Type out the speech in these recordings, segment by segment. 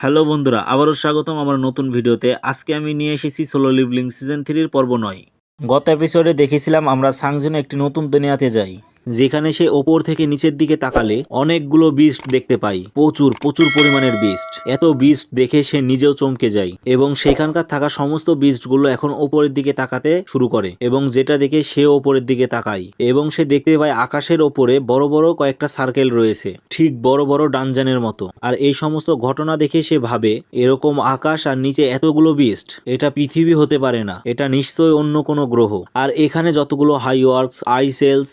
Hello বন্ধুরা, আবারও স্বাগতম আমার নতুন ভিডিওতে। আজকে আমি নিয়ে এসেছি সোলো লিভলিং সিজন থ্রির পর্ব নয়। গত এপিসোডে দেখেছিলাম আমরা সাংজনে একটি নতুন দুনিয়াতে যাই। যেখানে সে ওপর থেকে নিচের দিকে তাকালে অনেকগুলো বিস্ট দেখতে পাই। প্রচুর প্রচুর পরিমাণের বিস্ট এত বিস্ট দেখে সে নিজেও চমকে যায় এবং সেখানকার থাকা সমস্ত বিস্টগুলো এখন ওপরের দিকে তাকাতে শুরু করে এবং যেটা দেখে সে ওপরের দিকে তাকায় এবং সে দেখতে পায় আকাশের ওপরে বড় বড় কয়েকটা সার্কেল রয়েছে, ঠিক বড় বড় ডানজানের মতো। আর এই সমস্ত ঘটনা দেখে সে ভাবে এরকম আকাশ আর নিচে এতগুলো বিস্ট এটা পৃথিবী হতে পারে না, এটা নিশ্চয়ই অন্য কোনো গ্রহ। আর এখানে যতগুলো হাইওয়ার্কস আইসেলস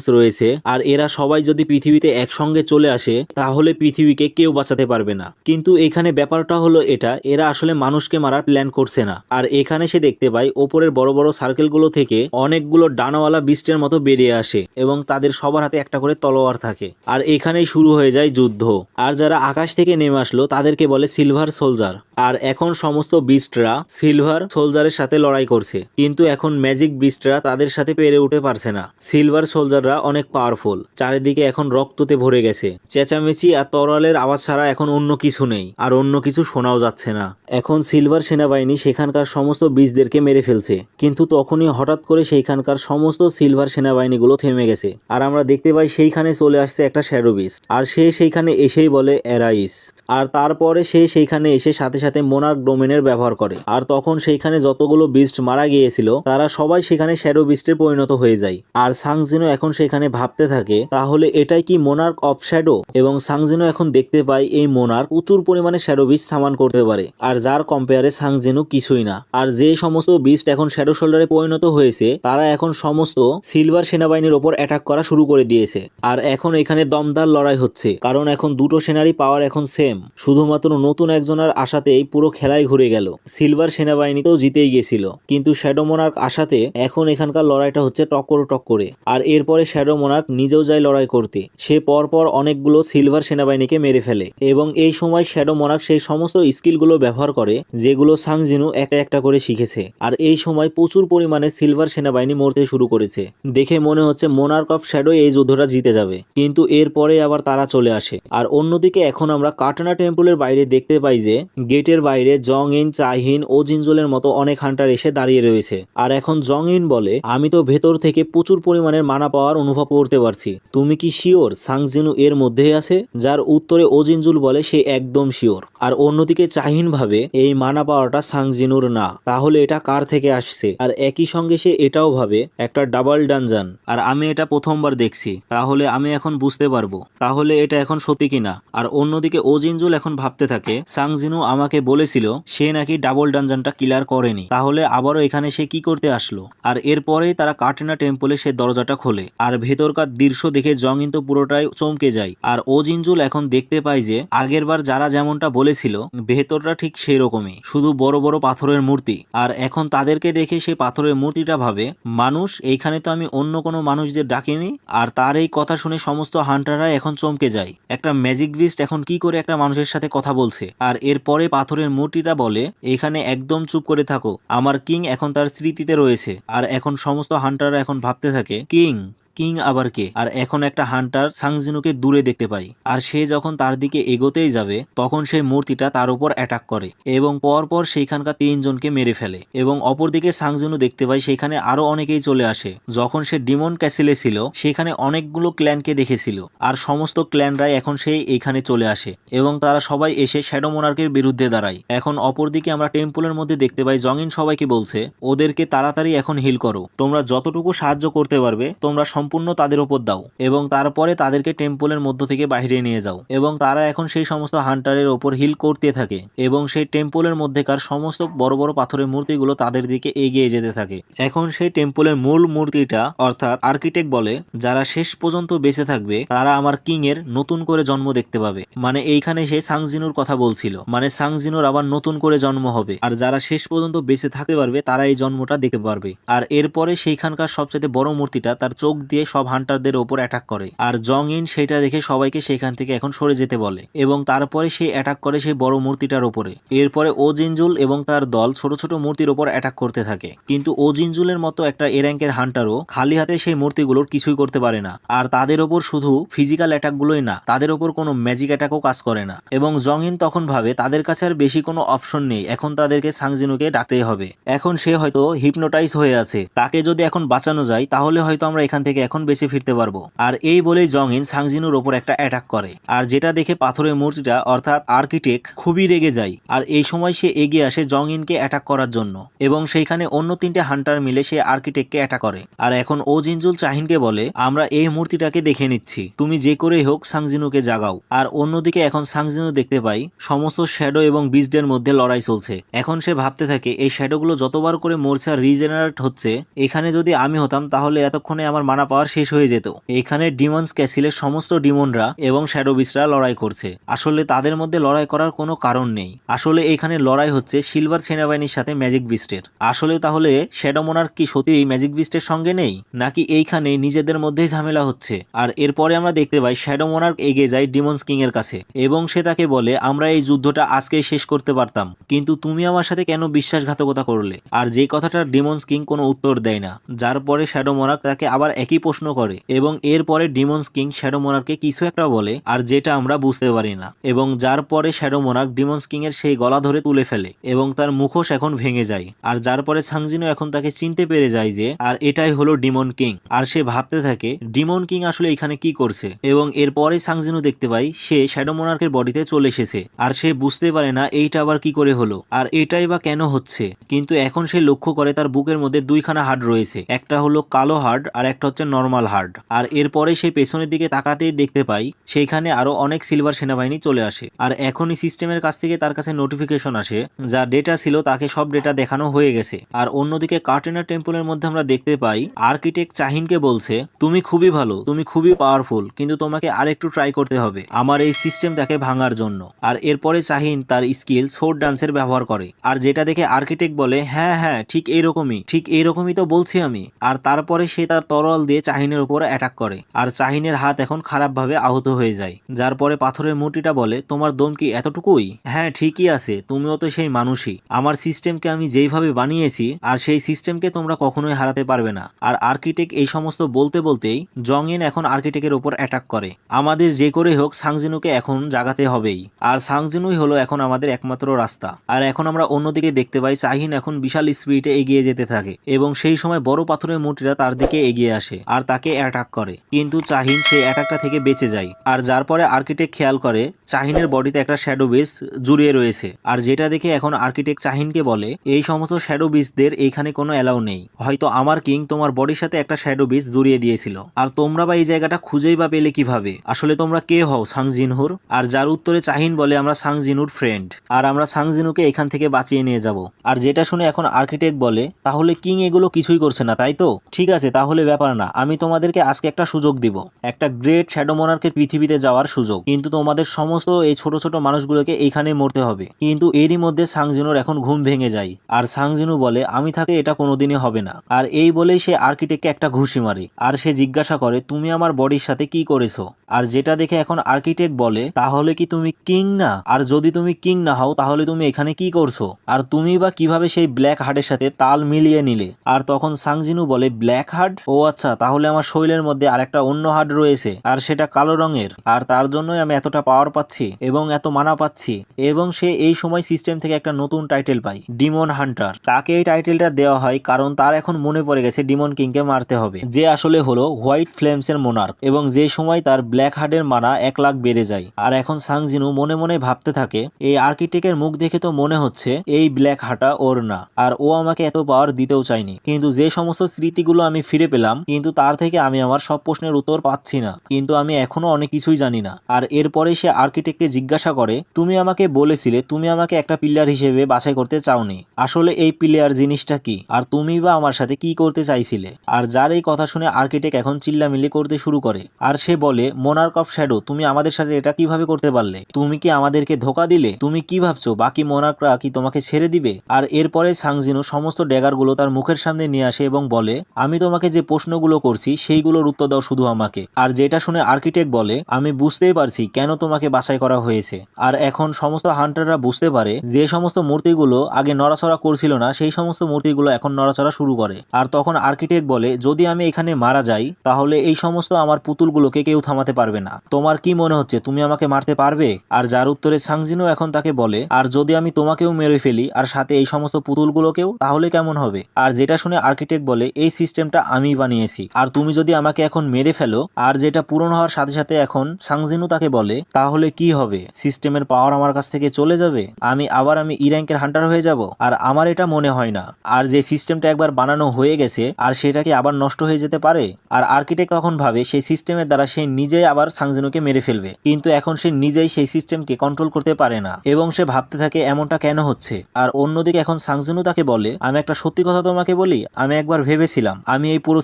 গবলিংস রয়েছে, আর এরা সবাই যদি পৃথিবীতে একসঙ্গে চলে আসে, তাহলে পৃথিবীকে কেউ বাঁচাতে পারবে না। কিন্তু এখানে ব্যাপারটা হলো এটা, এরা আসলে মানুষকে মারার প্ল্যান করছে না। আর এখানে সে দেখতে পায়, ওপরের বড় বড় সার্কেলগুলো থেকে অনেকগুলো ডানাওয়ালা বিস্টের মতো বেরিয়ে আসে এবং তাদের সবার হাতে একটা করে তলোয়ার থাকে। আর এখানেই শুরু হয়ে যায় যুদ্ধ। আর যারা আকাশ থেকে নেমে আসলো, তাদেরকে বলে সিলভার সোলজার আর এখন সমস্ত বিস্টরা সিলভার সোলজারের সাথে লড়াই করছে। কিন্তু এখন ম্যাজিক বিস্টরা তাদের সাথে পেরে উঠে পারছে না। সিলভার সোলজাররা অনেক পাওয়ারফুল চারিদিকে এখন রক্ততে ভরে গেছে। চেঁচামেচি আর তরলের আওয়াজ ছাড়া এখন অন্য কিছু নেই। আর অন্য কিছু শোনাও যাচ্ছে না। এখন সিলভার সেনাবাহিনী সেখানকার সমস্ত বীজদেরকে মেরে ফেলছে। কিন্তু তখনই হঠাৎ করে সেইখানকার সমস্ত সিলভার সেনাবাহিনীগুলো থেমে গেছে। আর আমরা দেখতে পাই সেইখানে চলে আসছে একটা শ্যাডো বিস্ট আর সে সেইখানে এসেই বলে এরাইস আর তারপরে সে সেইখানে এসে সাথে সাথে মোনার্ক ডোমেনের ব্যবহার করে। আর তখন সেইখানে যতগুলো বিস্ট মারা গিয়েছিল, তারা সবাই সেখানে শ্যাডো বিস্টে পরিণত হয়ে যায়। আর সাংজিনো এখন সেখানে ভাবতে থাকে, তাহলে এটাই কি মোনার্ক অফ শ্যাডো এবং সাংজিনো এখন দেখতে পায় এই মোনার্ক প্রচুর পরিমাণে শ্যাডো বিস্ট সামান করতে পারে, আর যার কম্পেয়ারে সাংজিনো কিছুই না। আর যে সমস্ত বিস্ট এখন শ্যাডো শোল্ডারে পরিণত হয়েছে, তারা এখন সমস্ত সিলভার সেনাবাহিনীর ওপর অ্যাটাক করা শুরু করে দিয়েছে। আর এখন এখানে দমদার লড়াই হচ্ছে, কারণ এখন দুটো সেনারই পাওয়ার এখন সেম শুধুমাত্র নতুন একজনের আশাতেই পুরো খেলাই ঘুরে গেল। সিলভার সেনাবাহিনী তো জিতেই গেছিল, কিন্তু শ্যাডো মোনার্ক আশাতে এখন এখানকার লড়াইটা হচ্ছে টক্কর টক্করে। আর এরপরে শ্যাডো মোনার্ক নিজেও যায় লড়াই করতে। সে পরপর অনেকগুলো সিলভার সেনাবাহিনীকে মেরে ফেলে এবং এই সময় শ্যাডো মোনার্ক সেই সমস্ত স্কিলগুলো ব্যবহার করে, যেগুলো সাংজিনু একটা একটা করে শিখেছে। আর এই সময় প্রচুর পরিমাণে সিলভার সেনাবাহিনী মরতে শুরু করেছে। দেখে মনে হচ্ছে মোনার্ক অফ শ্যাডো এই যুদ্ধটা জিতে যাবে। কিন্তু এরপরে আবার তারা চলে আসে। আর অন্যদিকে এখন আমরা কাটনা টেম্পলের বাইরে দেখতে পাই যে, গেটের বাইরে জং ইন চাহিন ও জিনজলের মতো অনেক হান্টার এসে দাঁড়িয়ে রয়েছে। আর এখন জং ইন বলে, আমি তো ভেতর থেকে প্রচুর পরিমাণের মানা পাওয়ার অনুভব করতে পারছি। তুমি কি শিওর সাংজিনু এর মধ্যেই আছে? যার উত্তরে ওজিনজুল বলে সে একদম শিওর। আর অন্যদিকে চাহিন ভাবে এই মানা পাওয়াটা সাংজিনুর না। তাহলে এটা কার থেকে আসছে? আর একই সঙ্গে সে এটাও ভাবে, একটা ডাবল ডানজান। আর আমি এটা প্রথমবার দেখছি। তাহলে আমি এখন বুঝতে পারব। তাহলে এটা এখন সত্যি কিনা? আর অন্যদিকে ওজিনজুল এখন ভাবতে থাকে, সাংজিনু আমাকে বলেছিল, সে নাকি ডাবল ডানজানটা ক্লিয়ার করেনি। তাহলে আবারও এখানে সে কি করতে আসলো? আর এরপরেই তারা কাটেনা টেম্পলে সে দরজাটা খোলে। আর ভেতরকার দৃশ্য দেখে জংইন তো পুরোটাই চমকে যায়। আর ওজিনজুল এখন দেখতে পায় যে আগেরবার যারা যেমনটা বলেছিল, ভেতরটা ঠিক সেই রকমই শুধু বড় বড় পাথরের মূর্তি। আর এখন তাদেরকে দেখে সেই পাথরের মূর্তিটা ভাবে, মানুষ, এইখানে তো আমি অন্য কোনো মানুষদের ডাকিনি। আর তার এই কথা শুনে সমস্ত হান্টাররা এখন চমকে যায়। একটা ম্যাজিক বিস্ট এখন কি করে একটা মানুষের সাথে কথা বলছে। আর এরপরে পাথরের মূর্তিটা বলে এখানে একদম চুপ করে থাকো। আমার কিং এখন তার স্মৃতিতে রয়েছে। আর এখন সমস্ত হান্টাররা এখন ভাবতে থাকে, কিং কিং আবার কে? আর এখন একটা হান্টার সাংজিনুকে দূরে দেখতে পাই। আর সে যখন তার দিকে এগোতেই যাবে, তখন সেই মূর্তিটা তার উপর অ্যাটাক করে এবং পরপর সেইখানকার তিনজনকে মেরে ফেলে এবং অপরদিকে সাংজিনু দেখতে পাই, সেখানে আরও অনেকেই চলে আসে। যখন সে ডিমন ক্যাসেলে ছিল, সেখানে অনেকগুলো ক্ল্যানকে দেখেছিল। আর সমস্ত ক্ল্যানরাই এখন সেই এখানে চলে আসে এবং তারা সবাই এসে শ্যাডো মোনার্কের বিরুদ্ধে দাঁড়ায়। এখন অপরদিকে আমরা টেম্পলের মধ্যে দেখতে পাই, জঙ্গিন সবাইকে বলছে, ওদেরকে তাড়াতাড়ি এখন হিল করো। তোমরা যতটুকু সাহায্য করতে পারবে, তোমরা সম্পূর্ণ তাদের উপর দাও এবং তারপরে তাদেরকে টেম্পলের মধ্য থেকে বাইরে নিয়ে যাও। এবং তারা এখন সেই সমস্ত হান্টারের ওপর হিল করতে থাকে এবং সেই টেম্পলের মধ্যেকার সমস্ত বড় বড় পাথরের মূর্তিগুলো তাদের দিকে এগিয়ে যেতে থাকে। এখন সেই টেম্পলের মূল মূর্তিটা, অর্থাৎ আর্কিটেক্ট বলে, যারা শেষ পর্যন্ত বেঁচে থাকবে, তারা আমার কিং এর নতুন করে জন্ম দেখতে পাবে। মানে এইখানে সে সাংজিনুর কথা বলছিল। মানে সাংজিনুর আবার নতুন করে জন্ম হবে। আর যারা শেষ পর্যন্ত বেঁচে থাকতে পারবে, তারা এই জন্মটা দেখতে পারবে। আর এরপরে সেইখানকার সবচেয়ে বড় মূর্তিটা তার চোখ দিয়ে সব হান্টারদের ওপর অ্যাটাক করে। আর জং ইন সেটা দেখে সবাইকে সেখান থেকে এখন সরে যেতে বলে। এবং তারপরে সে অ্যাটাক করে সেই বড় মূর্তিটার ওপরে। এরপরে ও জিনজুল এবং তার দল ছোট ছোট মূর্তির ওপর অ্যাটাক করতে থাকে। কিন্তু ও জিনজুলের মতো একটা এ হান্টারও খালি হাতে সেই মূর্তিগুলোর কিছুই করতে পারে না। আর তাদের ওপর শুধু ফিজিক্যাল অ্যাটাকগুলোই না, তাদের ওপর কোনো ম্যাজিক অ্যাটাকও কাজ করে না। এবং জংইন তখন ভাবে, তাদের কাছে আর বেশি কোনো অপশন নেই, এখন তাদেরকে সাংজিনুকে ডাকতেই হবে। এখন সে হয়তো হিপনোটাইজ হয়ে আছে। তাকে যদি এখন বাঁচানো যায়, তাহলে হয়তো আমরা এখান থেকে এখন বেঁচে ফিরতে পারব। আর এই বলেই জংইন সাংজিনুর ওপর একটা অ্যাটাক করে। আর যেটা দেখে পাথরের মূর্তিটা, অর্থাৎ আর্কিটেক্ট খুবই রেগে যায়। আর এই সময় সে এগিয়ে আসে জংইনকে অ্যাটাক করার জন্য। এবং সেইখানে অন্য তিনটে হান্টার মিলে সে আর্কিটেক্টকে অ্যাটাক করে। আর এখন ও জিনজুল চাহিনকে বলে, আমরা এই মূর্তিটাকে দেখে নিচ্ছি। তুমি যে করেই হোক সাংজিনুকে জাগাও। আর অন্যদিকে এখন সাংজিনু দেখতে পাই, সমস্ত শ্যাডো এবং বিজদের মধ্যে লড়াই চলছে। এখন সে ভাবতে থাকে, এই শ্যাডোগুলো যতবার করে আর রিজেনারেট হচ্ছে, এখানে যদি আমি হতাম, তাহলে এতক্ষণে আমার মানা পাওয়ার শেষ হয়ে যেত। এখানে ডিমন্স ক্যাসিলের সমস্ত ডিমনরা এবং শ্যাডো বিস্টরা লড়াই করছে। আসলে তাদের মধ্যে লড়াই করার কোনো কারণ নেই। আসলে এখানে লড়াই হচ্ছে সিলভার সেনাবাহিনীর সাথে ম্যাজিক বিস্টের। আসলে তাহলে শ্যাডো মোনার কি সত্যি ম্যাজিক বিস্টের সঙ্গে নেই? নাকি এইখানে নিজেদের মধ্যেই ঝামেলা হচ্ছে? আর এরপরে আমরা দেখতে পাই শ্যাডো মোনার্ক এগিয়ে যায় ডিমন্স কিং এর কাছে। এবং সে তাকে বলে, আমরা এই যুদ্ধটা আজকেই শেষ করতে পারতাম। কিন্তু তুমি আমার সাথে কেন বিশ্বাসঘাতকতা করলে? আর যে কথাটা ডিমন্স কিং কোনো উত্তর দেয় না, যার পরে শ্যাডো মোনার্ক তাকে আবার একই প্রশ্ন করে এবং এরপরে ডিমন্স কিং শ্যাডো মোনার্ককে কিছু একটা বলে, আর যেটা আমরা বুঝতে পারি না। এবং যার পরে শ্যাডো মোনার্ক ডিমন্স কিং এর সেই গলা ধরে তুলে ফেলে এবং তার মুখোশ এখন ভেঙে যায়। আর যার পরে সাংজিনো এখন তাকে চিনতে পেরে যায় যে, আর এটাই হলো ডিমন কিং আর সে ভাবতে থাকে ডিমন কিং আসলে এখানে কি করছে? এবং এরপরে সাংজিনো দেখতে পাই, সে শ্যাডো মোনার্কের বডিতে চলে এসেছে। আর সে বুঝতে পারে না, এইটা আবার কি করে হলো? আর এটাই বা কেন হচ্ছে? কিন্তু এখন সে লক্ষ্য করে তার বুকের মধ্যে দুইখানা হার্ড রয়েছে। একটা হলো কালো হার্ড আর একটা হচ্ছে নর্মাল হার্ড আর এরপরে সে পেছনের দিকে তাকাতেই দেখতে পাই, সেইখানে আরও অনেক সিলভার সেনাবাহিনী চলে আসে। আর এখনই সিস্টেমের কাছ থেকে তার কাছে নোটিফিকেশন আসে, যা ডেটা ছিল তাকে সব ডেটা দেখানো হয়ে গেছে। আর অন্যদিকে কার্টেনার টেম্পলের মধ্যে আমরা দেখতে পাই আর্কিটেক্ট চাহিনকে বলছে, তুমি খুবই ভালো, তুমি খুবই পাওয়ারফুল কিন্তু তোমাকে আরেকটু ট্রাই করতে হবে। আমার এই সিস্টেমটাকে ভাঙার জন্য। আর এরপরে চাহিন তার স্কিল সোর ডান্সের ব্যবহার করে। আর যেটা দেখে আর্কিটেক্ট বলে হ্যাঁ হ্যাঁ ঠিক এইরকমই ঠিক এইরকমই তো বলছি আমি। আর তারপরে সে তার তরল দিয়ে চাহিনের উপর অ্যাটাক করে। আর চাহিনের হাত এখন খারাপভাবে আহত হয়ে যায়। যার পরে পাথরের মূর্তিটা বলে, তোমার দম কি এতটুকুই? হ্যাঁ ঠিকই আছে। তুমিও তো সেই মানুষই। আমার সিস্টেমকে আমি যেইভাবে বানিয়েছি, আর সেই সিস্টেমকে তোমরা কখনোই হারাতে পারবে না। আর আর্কিটেক্ট এই সমস্ত বলতে বলতেই জংইন এখন আর্কিটেক্টের ওপর অ্যাটাক করে। আমাদের যে করে হোক সাংজিনুকে এখন জাগাতে হবেই। আর সাংজিনুই হলো এখন আমাদের একমাত্র রাস্তা। আর এখন আমরা অন্যদিকে দেখতে পাই, চাহিন এখন বিশাল স্পিডে এগিয়ে যেতে থাকে। এবং সেই সময় বড় পাথরের মূর্তিটা তার দিকে এগিয়ে আসে। আর তাকে অ্যাটাক করে। কিন্তু চাহিন সেই অ্যাটাকটা থেকে বেঁচে যায়। আর যার পরে আর্কিটেক্ট খেয়াল করে, চাহিনের বডিতে একটা শ্যাডো বেস জুড়িয়ে রয়েছে। আর যেটা দেখে এখন আর্কিটেক্ট চাহিনকে বলে, এই সমস্ত শ্যাডো বিসদের এইখানে কোনো অ্যালাউ নেই। হয়তো আমার কিং তোমার বডির সাথে একটা শ্যাডো বিস জুড়িয়ে দিয়েছিল। আর তোমরা বা এই জায়গাটা খুঁজেই বা পেলে কীভাবে? আসলে তোমরা কে হও, সাংজিনহুর? আর যার উত্তরে চাহিন বলে, আমরা সাংজিনুর ফ্রেন্ড আর আমরা সাংজিনুকে এখান থেকে বাঁচিয়ে নিয়ে যাব। আর যেটা শুনে এখন আর্কিটেক্ট বলে, তাহলে কিং এগুলো কিছুই করছে না, তাই তো? ঠিক আছে, তাহলে ব্যাপার না। আমি তোমাদেরকে আজকে একটা সুযোগ দিব। একটা গ্রেট শ্যাডো মোনার্কের পৃথিবীতে যাওয়ার সুযোগ। কিন্তু তোমাদের সমস্ত এই ছোট ছোট মানুষগুলোকে এইখানে মরতে হবে। কিন্তু এরই মধ্যে সাংজিনুর এখন ঘুম ভেঙে যায়। আর সাংজিনু বলে, আমি থাকতে এটা কোনোদিনই হবে না। আর এই বলেই সে আর্কিটেক্টকে একটা ঘুষি মারে। আর সে জিজ্ঞাসা করে, তুমি আমার বডির সাথে কি করেছ? আর যেটা দেখে এখন আর্কিটেক্ট বলে, তাহলে কি তুমি কিং না? আর যদি তুমি কিং না হও, তাহলে তুমি এখানে কি করছ? আর তুমি বা কীভাবে সেই ব্ল্যাক হার্টের সাথে তাল মিলিয়ে নিলে? আর তখন সাংজিনু বলে ব্ল্যাক হার্ট ও আচ্ছা তাহলে আমার শরীরের মধ্যে আরেকটা অন্য হার্ট রয়েছে, আর সেটা কালো রঙের। আর তার জন্যই আমি এতটা পাওয়ার পাচ্ছি এবং এত মানা পাচ্ছি, এবং সে এই সময় সিস্টেম থেকে একটা নতুন টাইটেল পায় ডিমন হান্টার তাকে এই টাইটেলটা দেওয়া হয় কারণ তার এখন মনে পড়ে গেছে ডিমন কিংকে মারতে হবে। যে আসলে হলো হোয়াইট ফ্লেমস এর মোনার্ক এবং যে সময় তার ব্ল্যাক হার্টের মানা এক লাখ বেড়ে যায়। আর এখন সাংজিনু মনে মনে ভাবতে থাকে, এই আর্কিটেক্টের মুখ দেখে তো মনে হচ্ছে এই ব্ল্যাক হাটা ওর না, আর ও আমাকে এত পাওয়ার দিতেও চায়নি। কিন্তু যে সমস্ত স্মৃতিগুলো আমি ফিরে পেলাম, কিন্তু তার থেকে আমি আমার সব প্রশ্নের উত্তর পাচ্ছি না। কিন্তু আমি এখনও অনেক কিছুই জানি না। আর এরপরে সে আর্কিটেক্টকে জিজ্ঞাসা করে, তুমি আমাকে বলেছিলে, তুমি আমাকে একটা পিলার হিসেবে বাছাই করতে চাওনি। আসলে এই প্লেয়ার জিনিসটা কি? আর তুমি বা আমার সাথে কি করতে চাইছিলে? আর যার এই কথা শুনে আর্কিটেক্ট এখন চিল্লামিল্লি করতে শুরু করে। আর সে বলে মোনার্ক অফ শ্যাডো তুমি আমাদের সাথে এটা কীভাবে করতে পারলে? তুমি কি আমাদেরকে ধোকা দিলে? তুমি কি ভাবছ, বাকি মোনার্করা কি তোমাকে ছেড়ে দিবে? আর এরপরে সাংজিনু সমস্ত ড্যাগারগুলো তার মুখের সামনে নিয়ে আসে এবং বলে, আমি তোমাকে যে প্রশ্নগুলো করছি, সেইগুলোর উত্তর দাও শুধু আমাকে। আর যেটা শুনে আর্কিটেক্ট বলে, আমি বুঝতেই পারছি কেন তোমাকে বাছাই করা হয়েছে। আর এখন সমস্ত হান্টাররা বুঝতে পারে যে সমস্ত মূর্তিগুলো আগে নড়াচড়া করছিল না, সেই সমস্ত মূর্তিগুলো এখন নড়াচড়া শুরু করে। আর তখন আর্কিটেক্ট বলে, যদি আমি এখানে মারা যাই, তাহলে এই সমস্ত আমার পুতুলগুলোকে কেউ থামাতে পারবে না। তোমার কি মনে হচ্ছে, তুমি আমাকে মারতে পারবে? আর যার উত্তরে সাংজিনও এখন তাকে বলে, আর যদি আমি তোমাকেও মেরে ফেলি, আর সাথে এই সমস্ত পুতুলগুলোকেও, তাহলে কেমন হবে? আর যেটা শুনে আর্কিটেক্ট বলে, এই সিস্টেমটা আমি বানিয়েছি। আর তুমি যদি আমাকে এখন মেরে ফেলো, আর যেটা পূরণ হওয়ার সাথে সাথে এখন সাংজিনু তাকে বলে, তাহলে কি হবে? সিস্টেমের পাওয়ার আমার কাছ থেকে চলে যাবে? আমি আবার আমি ই র্যাঙ্কের হান্টার হয়ে যাব? আর আমার এটা মনে হয় না। আর যে সিস্টেমটা একবার বানানো হয়ে গেছে, আর সেটা কি আবার নষ্ট হয়ে যেতে পারে? আর আর্কিটেক্ট তখন ভাবে, সেই সিস্টেমের দ্বারা সে নিজেই আবার সাংজিনুকে মেরে ফেলবে। কিন্তু এখন সে নিজেই সেই সিস্টেমকে কন্ট্রোল করতে পারে না। এবং সে ভাবতে থাকে, এমনটা কেন হচ্ছে? আর অন্যদিকে এখন সাংজিনু তাকে বলে, আমি একটা সত্যি কথা তোমাকে বলি, আমি একবার ভেবেছিলাম, আমি এই পুরো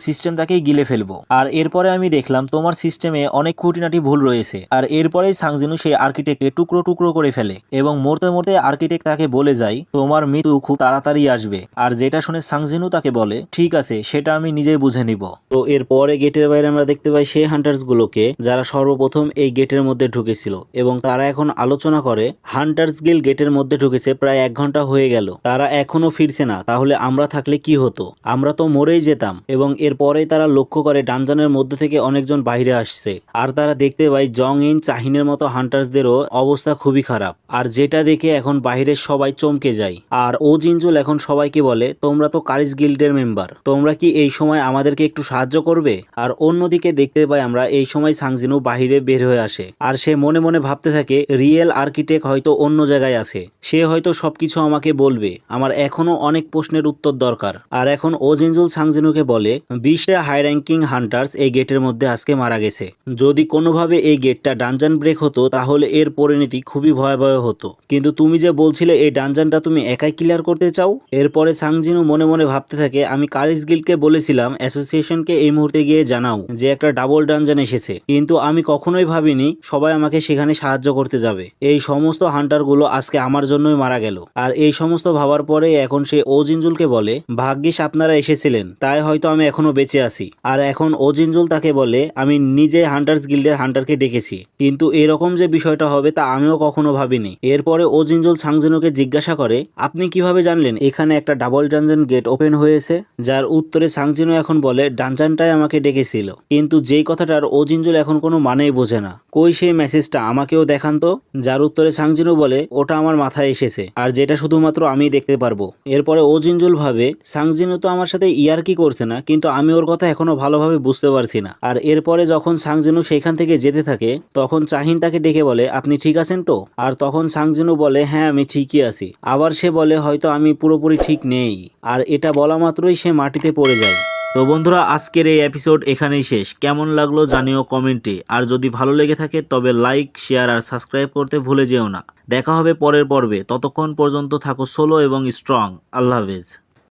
সিস্টেমটাকেই গিলে ফেলব। আর এরপরে আমি দেখলাম তোমার সিস্টেমে অনেক খুঁটিনাটি ভুল রয়েছে। আর এরপরেই সাংজিনু সেই আর্কিটেক্টকে টুকরো টুকরো করে ফেলে এবং মরতে মরতে আর্কিটেক্ট তাকে বলে যায়, তোমার মৃত্যু খুব তাড়াতাড়ি আসবে। আর যেটা শুনে সাংজিনু তাকে বলে, ঠিক আছে, সেটা আমি নিজেই বুঝে নিব। তো এরপরে গেটের বাইরে আমরা দেখতে পাই সেই হান্টার্স গুলোকে যারা সর্বপ্রথম এই গেটের মধ্যে ঢুকেছিল এবং তারা এখন আলোচনা করে হান্টার্স গিল গেটের মধ্যে ঢুকেছে প্রায় এক ঘণ্টা হয়ে গেল। তারা এখনও ফিরছে না, তাহলে আমরা থাকলে কি হতো? আমরা তো মরেই যেতাম। এবং এরপরেই তারা লক্ষ্য করে ডানজানের মধ্যে থেকে অনেকজন বাইরে আসছে। আর তারা দেখতে পায় জং ইন চাহিনের মতো হান্টার্সদেরও অবস্থা খুবই খারাপ। আর যেটা দেখে এখন বাইরের সবাই চমকে যায়। আর ও জিনজুল এখন সবাইকে বলে, তোমরা তো কারিজ গিল্ডের মেম্বার। তোমরা কি এই সময় আমাদেরকে একটু সাহায্য করবে? আর অন্যদিকে দেখতে পাই আমরা, এই সময় সাংজিনু বাহিরে বের হয়ে আসে। আর সে মনে মনে ভাবতে থাকে, রিয়েল আর্কিটেক্ট হয়তো অন্য জায়গায় আছে। সে হয়তো সবকিছু আমাকে বলবে। আমার এখনও অনেক প্রশ্নের উত্তর দরকার। আর এখন ও জিনজুল সাংজিনুকে বলে, বিশটা হাই র্যাঙ্কিং হান্টার্স এই গেটের মধ্যে আজকে মারা গেছে। যদি কোনোভাবে এই গেটটা ডানজান ব্রেক হতো, তাহলে এর পরিণতি খুবই ভয়াবহ হতো। কিন্তু তুমি যে বলছিলে এই ডানজানটা তুমি একাই ক্লিয়ার করতে চাও? এরপরে সাংজিনু মনে মনে ভাবতে থাকে, আমি কারিস গিলকে বলেছিলাম অ্যাসোসিয়েশনকে এই মুহূর্তে গিয়ে জানাও যে একটা ডাবল ডানজান এসেছে। কিন্তু আমি কখনোই ভাবিনি সবাই আমাকে সেখানে সাহায্য করতে যাবে। এই সমস্ত হান্টারগুলো আজকে আমার জন্যই মারা গেল। আর এই সমস্ত ভাবার পরে এখন সে ওজিনজুলকে বলে, ভাগ্যিস আপনারা এসেছিলেন। তাই হয়তো আমি এখনও বেঁচে আছি। আর এখন ওজিনজুল তাকে বলে, আমি নিজে হান্টার্স গিল্ডের হান্টারকে ডেকেছি। কিন্তু এরকম যে বিষয়টা হবে তা আমিও কখনো ভাবিনি। এরপরে ওজিনজুল সাংজিনুকে জিজ্ঞাসা করে, আপনি কীভাবে জানলেন এখানে একটা ডাবল ডানজান গেট ওপেন হয়েছে? যার উত্তরে সাংজিনু এখন বলে, ডানজানটাই আমাকে ডেকেছিল। কিন্তু যেই কথাটার ওজিনজুল এখন কোনো মানেই বোঝে না। কই সেই মেসেজটা? আমাকেও দেখান তো। যার উত্তরে সাংজিনু বলে, ওটা আমার মাথায় এসেছে। আর যেটা শুধুমাত্র আমিই দেখতে পারব। এরপরে ওজিনজুল ভাবে, সাংজিনু তো আমার সাথে ইয়ার কি করছে না, কিন্তু আমি ওর কথা এখনও ভালোভাবে বুঝতে পারছি না। আর এরপরে যখন সাংজিনু সেখান থেকে যেতে থাকে, তখন চাহিন তাকে ডেকে বলে, আপনি ঠিক আছেন তো? আর তখন সাংজিনু বলে হ্যাঁ আমি ঠিকই আছি। আবার সে বলে, হয়তো আমি পুরোপুরি ঠিক নেই। আর এটা বলা মাত্রই সে মাটিতে পড়ে যায়। তো বন্ধুরা, আজকের এই এপিসোড এখানেই শেষ। কেমন লাগল জানিও কমেন্টে। আর যদি ভালো লেগে থাকে, তবে লাইক শেয়ার আর সাবস্ক্রাইব করতে ভুলে যেও না। দেখা হবে পরের পর্বে। ততক্ষণ পর্যন্ত থাকো সোলো এবং স্ট্রং আল্লাহ হাফেজ।